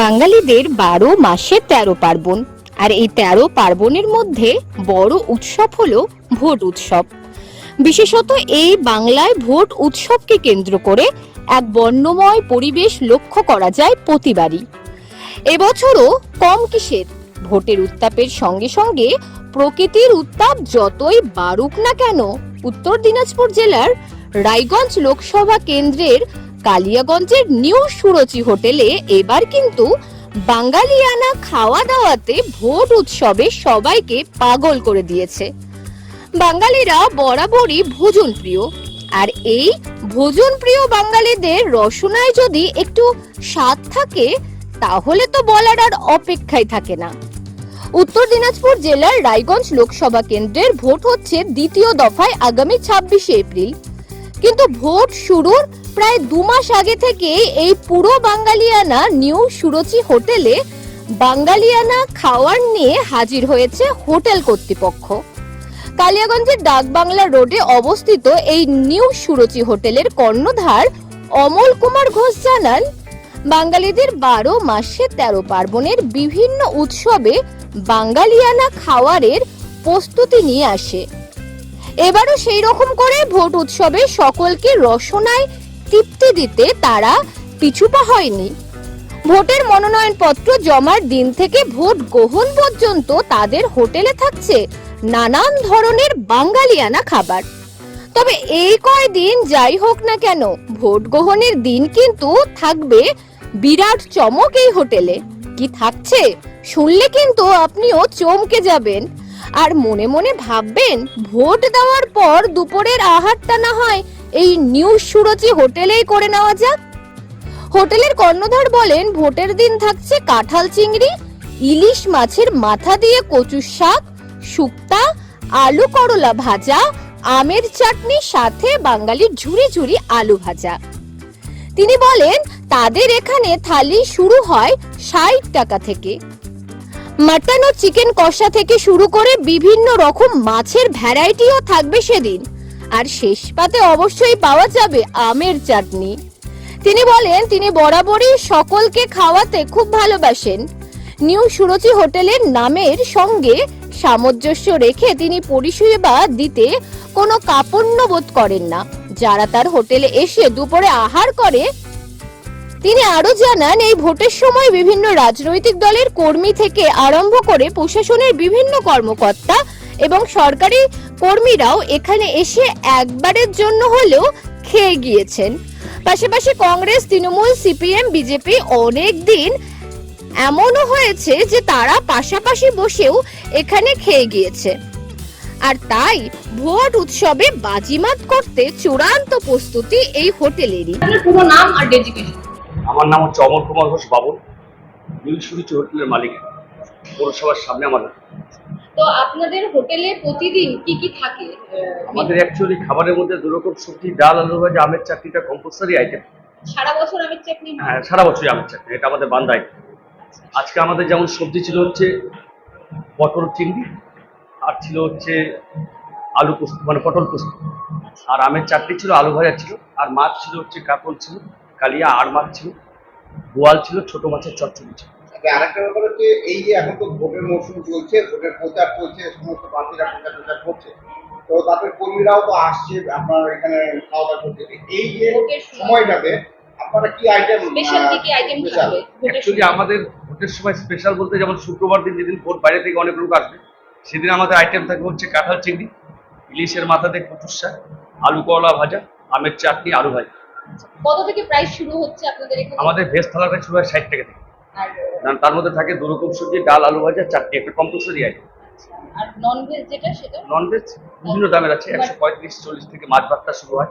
বাঙালিদের বারো মাসে তেরো পার্বণ। আর এই তেরো পার্বণের মধ্যে বড় উৎসব হলো ভোট উৎসব। বিশেষত এই বাংলায় ভোট উৎসবকে কেন্দ্র করে এক বর্ণময় পরিবেশ লক্ষ্য করা যায় প্রতিবারই। এবছরও কম কিসের, ভোটের উত্তাপের সঙ্গে সঙ্গে প্রকৃতির উত্তাপ যতই বাড়ুক না কেন, উত্তর দিনাজপুর জেলার রায়গঞ্জ লোকসভা কেন্দ্রের কালিয়াগঞ্জের নিউ সুরচি হোটেলে এবার কিন্তু বাঙালিয়ানা খাওয়া দাওয়াতে ভোট উৎসবে সবাইকে পাগল করে দিয়েছে। বাঙালিরা বরাবরই ভোজন প্রিয়। আর এই ভোজন প্রিয় বাঙালিদের রসনায় যদি একটু স্বাদ থাকে, তাহলে তো বলার আর অপেক্ষায় থাকে না। উত্তর দিনাজপুর জেলার রায়গঞ্জ লোকসভা কেন্দ্রের ভোট হচ্ছে দ্বিতীয় দফায় আগামী ছাব্বিশে এপ্রিল। কিন্তু ভোট শুরুর প্রায় দু মাস আগে থেকে এই পুরো বাঙালিয়ানা নিউ সুরচি হোটেলে বাঙালিয়ানা খাওয়ার নিয়ে হাজির হয়েছে হোটেল কর্তৃপক্ষ। কালিয়াগঞ্জের ডাকবাংলা রোডে অবস্থিত এই নিউ সুরচি হোটেলের কর্ণধার অমল কুমার ঘোষ জানান, বাঙালিদের বারো মাসে তেরো পার্বণের বিভিন্ন উৎসবে বাঙালিয়ানা খাওয়ারের প্রস্তুতি নিয়ে আসে। এবারও সেই রকম করে ভোট উৎসবে সকলকে রসনায় তৃপ্তি দিতে তারা পিছুপা হয়নি। ভোটের মনোনয়নপত্র জমার দিন থেকে ভোট গ্রহণ পর্যন্ত তাদের হোটেলে থাকছে নানান ধরনের বাঙালিয়ানা খাবার। তবে এই কয়দিন যাই হোক না কেন, ভোট গ্রহণের দিন কিন্তু থাকবে বিরাট চমক এই হোটেলে। কি থাকছে? শুনলে কিন্তু আপনিও চমকে যাবেন। আর মনে মনে ভাববেন, ভোট দেওয়ার পর দুপুরের আহারটা না হয় এই নিউ সুরচি হোটেলেই করে নেওয়া যাক। হোটেলের কর্ণধার বলেন, ভোটের দিন থাকছে কাঁঠাল চিংড়ি, ইলিশ মাছের মাথা দিয়ে কচু শাক, শুক্তা, আলু করলা ভাজা, আমের চাটনি, সাথে বাঙালির ঝুড়ি ঝুড়ি আলু ভাজা। তিনি বলেন, তাদের এখানে থালি শুরু হয় ষাট টাকা থেকে। মাটন ও চিকেন কষা থেকে শুরু করে বিভিন্ন রকম মাছের ভ্যারাইটিও থাকবে সেদিন। আর শেষ পাতে অবশ্যই পাওয়া যাবে আমের চাটনি। তিনি বলেন, তিনি বরাবরই সকলকে খাওয়াতে খুব ভালোবাসেন। নিউ সুরচি হোটেলের নামের সঙ্গে সামঞ্জস্য রেখে তিনি পরিষেবা দিতে কোনো কাপড় বোধ করেন না। যারা তার হোটেলে এসে দুপুরে আহার করে তিনি আরও জানান, এই ভোটের সময় বিভিন্ন রাজনৈতিক দলের কর্মী থেকে আরম্ভ করে প্রশাসনের বিভিন্ন কর্মকর্তা এবং সরকারি কর্মীরাও এখানে এসে একবারের জন্য হলেও খেয়ে গিয়েছেন। পাশাপাশি কংগ্রেস, তৃণমূল, সিপিএম, বিজেপি অনেক দিন এমনও হয়েছে যে তারা পাশাপাশি বসেও এখানে খেয়ে গিয়েছে। আর তাই ভোট উৎসবে বাজিমাত করতে চূড়ান্ত প্রস্তুতি এই হোটেলেরই। নাম আর ডেজিগনেশন আমার নাম হচ্ছে অমর কুমার ঘোষ বাবুল নীল হোটেলের মালিক পৌরসভার সামনে আমার তো আপনাদের হোটেলে প্রতিদিন কি কি থাকে? আমাদের অ্যাকচুয়ালি খাবারের মধ্যে দু রকম সবজি ডাল আলু ভাজা আমের চাটনিটা কম্পালসারি আইটেম সারা বছর আমের চাটনি হ্যাঁ? সারা বছরই আমের চাটনি এটা আমাদের বান্ধা item। আজকে আমাদের যেমন সবজি ছিল হচ্ছে পটল চিংড়ি আর ছিল হচ্ছে আলু পোস্ত মানে পটল পোস্ত। আর আমের চাটনি ছিল আলু ভাজা ছিল আর মাছ ছিল হচ্ছে কাতল ছিল। কালিয়া আর মাছ ছিল বোয়াল ছিল ছোট মাছের চচ্চড়ি ছিল। তবে আরেকটা ব্যাপার হচ্ছে এই যে এখন তো ভোটের মৌসুম চলছে ভোটের প্রচার চলছে সমস্ত প্রার্থীরা প্রচার প্রচার করছে তো তাদের কর্মীরাও তো আসছে আপনার এখানে খাওয়া দাওয়া করতে এই যে সময়টাতে আপনারা কি আইটেম স্পেশাল কি কি আইটেম থাকবে অ্যাকচুয়ালি আমাদের ভোটের সময় স্পেশাল বলতে যেমন শুক্রবার দিন যেদিন ভোট বাইরে থেকে অনেক লোক আসবে সেদিন আমাদের আইটেম থাকবে হচ্ছে কাঁঠাল চিংড়ি ইলিশের মাথাতে কচুর শাক আলু করলা ভাজা আমের চাটনি আলু ভাজা। কত থেকে প্রাইস শুরু হচ্ছে আপনাদের এখানে? আমাদের ভেজ থালাটা শুরু হয় ষাট টাকা থেকে। আর তার মধ্যে থাকে দু রকম সবজি ডাল আলু ভাজা চাটনি একটা কম্পালসরি আইটেম আর নন ভেজ যেটা সেটা? ননভেজ বিভিন্ন দামের আছে একশো পঁয়ত্রিশ চল্লিশ থেকে মাছ ভাতটা শুরু হয়।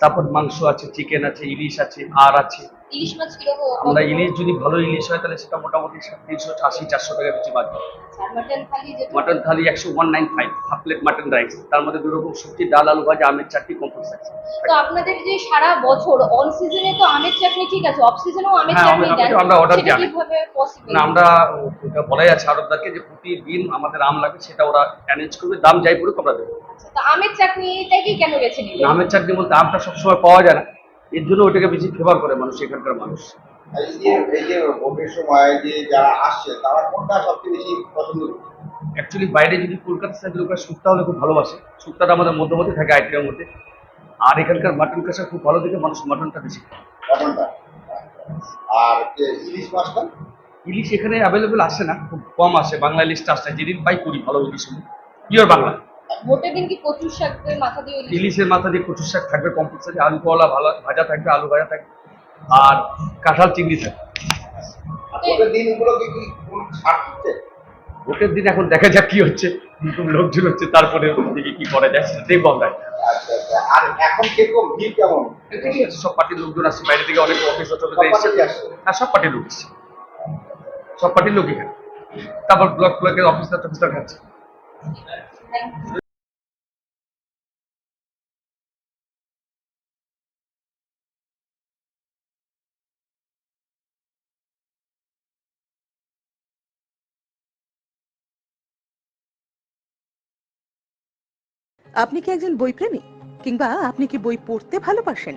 তারপর মাংস আছে চিকেন আছে ইলিশ আছে আর আছে। ইলিশ মাছ কীরকম? আমরা ইলিশ যদি ভালো ইলিশ হয় তাহলে সেটা মোটামুটি তিনশো আশি চারশো টাকা বেশি মাটন থালি যেটা মাটন থালি একশো one nine five half plate mutton rice তার মধ্যে দু রকম সবজি ডাল আলু ভাজা আমের চাটনি কম্পালসারি তো আপনাদের যে সারা বছর অন সিজনে তো আমের চাটনি ঠিক আছে অফ সিজনেও আমের হ্যাঁ, চাটনি দেন। আমরা সেটা দিই কীভাবে পসিবল না আমরা বলাই আছে আরবদারকে যে প্রতিদিন আমাদের আম লাগে সেটা ওরা অ্যারেঞ্জ করবে। দাম যাই পড়ুক আমরা দেবো। তো আমের চাটনিটাকে কেন বেছে নিলেন? আমের চাটনি বলতে আমটা সবসময় পাওয়া যায় না। এর জন্য ওটাকে বেশি ফেভার করে মানুষ এখানকার মানুষ। এই যে এই যে ভোটের সময় যে যারা আসছে তারা কোনটা সবচেয়ে বেশি পছন্দ অ্যাকচুয়ালি বাইরে যদি কলকাতা সাইড লোকেরা শুক্তা হলে খুব ভালোবাসে। শুক্তাটা আমাদের মধ্যমধ্যে থাকে আইটেমের মধ্যে। আর এখানকার মাটন কষা খুব ভালো দেখে মানুষ মাটনটা বেশি। মটনটা আর যে ইলিশ মাছটা? ইলিশ এখানে অ্যাভেলেবেল আসে না খুব কম আসে। বাংলা ইলিশটা আসে যেদিন পাই করি ভালো ইলিশ পিওর বাংলা। দিন কি কচুর শাকের মাথা দিয়ে ইলিশের মাথা দিয়ে কচুর শাক থাকবে কম্পালসারি আলু কলা ভালো ভাজা থাকবে আলু ভাজা থাকবে আর কাঁঠাল চিংড়ি থাকবে। ভোটের দিন এখন দেখা যাক কি হচ্ছে কীরকম লোকজন হচ্ছে তারপরে দিকে কি করা যায় সেটা দেখব আমরা আর এখন কীরকম ভিড় কেমন? সব পার্টির লোকজন আসছে বাইরে থেকে অনেক অফিস হ্যাঁ সব পার্টির লোক এসছে। সব পার্টির লোক এখানে। তারপর ব্লক ব্লকের অফিসার টফিসার খাচ্ছে। আপনি কি একজন বইপ্রেমী? কিংবা আপনি কি বই পড়তে ভালোবাসেন?